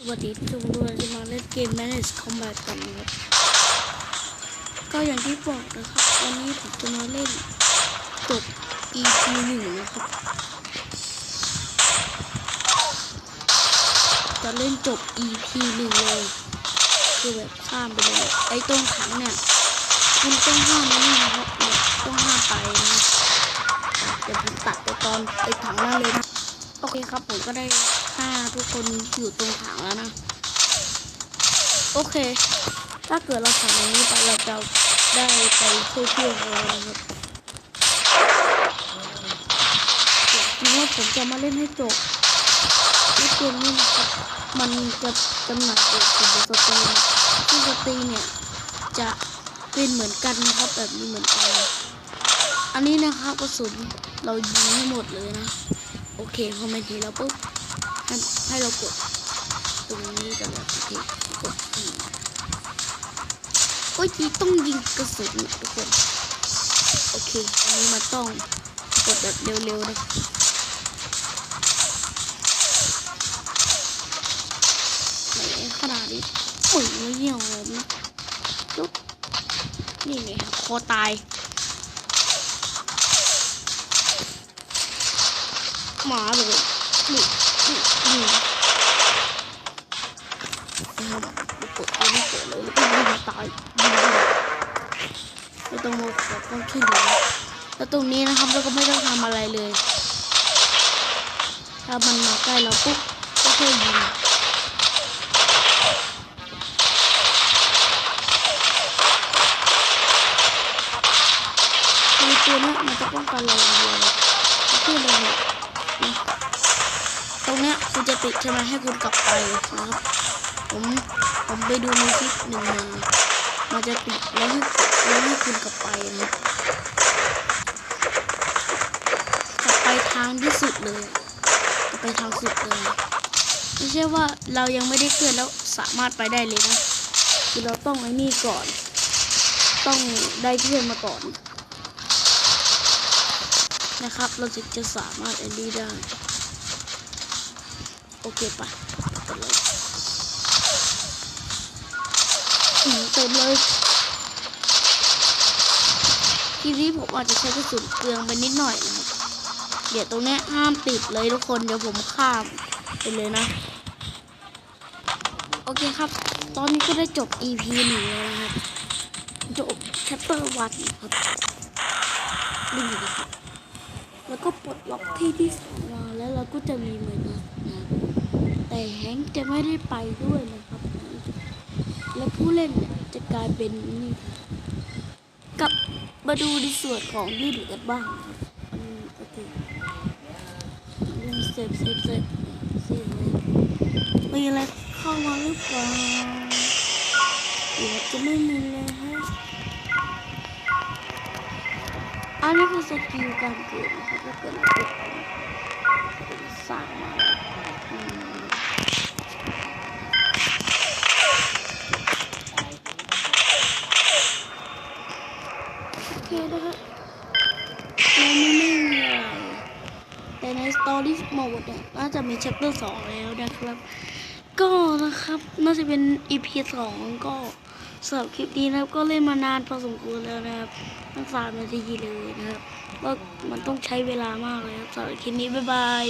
สวัสดีทุกคนจะมาเล่นเกม Manage Combat กันนะครับก็อย่างที่บอกนะครับ วันนี้ผมจะมาเล่นจบ EP หนึ่งนะครับ จะเล่นจบ EP หนึ่งเลยคือแบบข้ามไปเลย ไอ้ตรงถังเนี่ยคุณต้องห้ามนี่นะครับต้องห้ามไปนะเดี๋ยวผมตัดไปตอนไอ้ถังนั่นเลยนะ โอเคครับผมก็ได้ฆ่าทุกคนอยู่ตรงถังแล้วนะ โอเค ถ้าเกิดเราทำอย่างนี้ไปเราจะได้ไปช่วยเพื่อนเราครับคิดว่าผมจะมาเล่นให้จบในเกมนี้นะครับ มันจะจำหน่ายอยู่บนสตรีมซึ่งสตรีเนี่ยจะเป็นเหมือนกันนะครับแบบนี้เหมือนกัน อันนี้นะครับกระสุนเรายิงให้หมดเลยนะ โอเคพอมาทีแล้วปุ๊บให้ให้เรากดตรงนี้กันแล้วโอเคกดอีโอ้ยทีต้องยิงกระสุนนะทุกคนโอเคอันนี้มันต้องกดแบบเร็วๆนะไหนขนาดนี้ปุ๋ยไม่เหี่ยวเลยนะจุ๊บนี่ไงคอตาย หมาเลยนี่นี่นี่กดไม่กดเลยแล้วก็ยิงตายไม่ต้องมาขอความช่วยเหลือแล้วตรงนี้นะครับเราก็ไม่ต้องทำอะไรเลย ถ้ามันมาใกล้เราปุ๊บก็แค่ยิงตัวนี้มันจะป้องกันเราอย่างเดียวที่เราเนี่ย ตรงเนี้ยคุณจะติดใช่ไหมให้คุณกลับไปนะครับ ผมผมไปดูในคลิปหนึ่งมามันจะติดแล้วให้แล้วให้คุณกลับไปนะกลับไปทางที่สุดเลยกลับไปทางสุดเลยไม่ใช่ว่าเรายังไม่ได้เคลื่อนแล้วสามารถไปได้เลยนะคือเราต้องไอ้นี่ก่อน ต้องได้เพื่อนมาก่อน นะครับ เราถึงจะสามารถไอ้นี่ได้ โอเคปะไปเลยเต็มเลยทีนี้ผมอาจจะใช้กระสุนเปลืองไปนิดหน่อยนะครับเดี๋ยวตรงนี้ห้ามติดเลยทุกคนเดี๋ยวผมข้ามไปเลยนะ โอเคครับ ตอนนี้ก็ได้จบ EP หนึ่งแล้วนะครับ จบ chapter วันครับดูนะครับ แล้วก็ปลดล็อกที่ที่สองมาแล้วเราก็จะมีเหมือนกันนะแต่แฮงค์จะไม่ได้ไปด้วยนะครับ และผู้เล่นเนี่ยจะกลายเป็นนี่ครับกลับมาดูในส่วนของที่เหลือกันบ้างอืมโอเคเล่นเซฟเซฟเซฟเซฟมีอะไรเข้ามาหรือเปล่าหรือว่าจะไม่มีเลยฮะ อันนี้คือสกิลการเกิดนะครับถ้าเกิดติดสร้างมาอืมโอเคนะครับเราไม่ไม่มีอะไรแต่ใน Story Mode เนี่ยน่าจะมี Chapter 2แล้วนะครับ ก็นะครับน่าจะเป็น EP 2ก็สำหรับคลิปนี้นะครับก็เล่นมานานพอสมควรแล้วนะครับ ทั้งสามนาทีเลยนะครับก็มันต้องใช้เวลามากเลยครับสำหรับคลิปนี้บ๊ายบาย